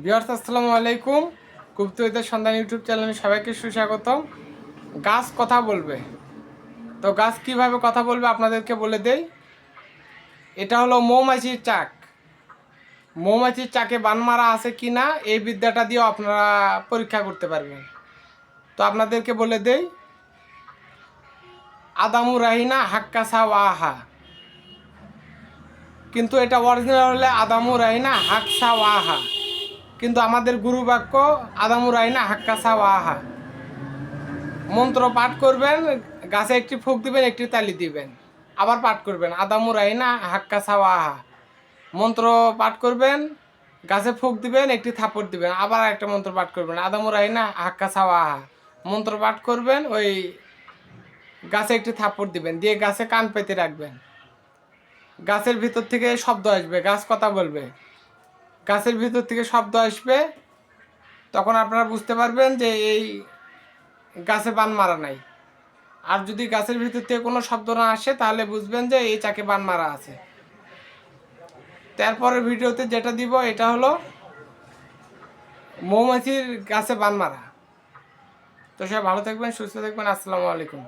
বিহার আসসালামু আলাইকুম। গুপ্তবিদ্যার সন্ধান ইউটিউব চ্যানেলে সবাইকে সুস্বাগতম। গাছ কথা বলবে। তো গাছ কীভাবে কথা বলবে আপনাদেরকে বলে দেই। এটা হলো মৌমাছির চাক। মৌমাছির চাকে বান মারা আছে কি না এই বিদ্যাটা দিয়েও আপনারা পরীক্ষা করতে পারবেন। তো আপনাদেরকে বলে দেই, আদামু রাহিনা হাক্কা সা ওয়াহা কিন্তু এটা অরিজিনাল হলে আদামু রাহিনা হাক্সা ওয়াহা কিন্তু আমাদের গুরু বাক্য আদামু রাহিনা হাক্কাসা ওয়াহা মন্ত্র পাঠ করবেন, গাছে একটি ফুক দিবেন, একটি তালি দিবেন, আবার পাঠ করবেন আদামু রাহিনা হাক্কাসা ওয়াহা মন্ত্র পাঠ করবেন, গাছে ফুক দিবেন, একটি থাপড় দিবেন, আবার একটা মন্ত্র পাঠ করবেন আদামু রাহিনা হাক্কাসা ওয়াহা মন্ত্র পাঠ করবেন, ওই গাছে একটি থাপড় দিবেন, দিয়ে গাছে কান পেতে রাখবেন। গাছের ভিতর থেকে শব্দ আসবে, গাছ কথা বলবে। গাছের ভিতর থেকে শব্দ আসবে, তখন আপনারা বুঝতে পারবেন যে এই গাছে বান মারা নাই। আর যদি গাছের ভিতর থেকে কোনো শব্দ না আসে, তাহলে বুঝবেন যে এই চাকে বান মারা আছে। তারপরের ভিডিওতে যেটা দিব, এটা হলো মৌমাছির গাছে বান মারা। তো সবাই ভালো থাকবেন, সুস্থ থাকবেন, আসসালামু আলাইকুম।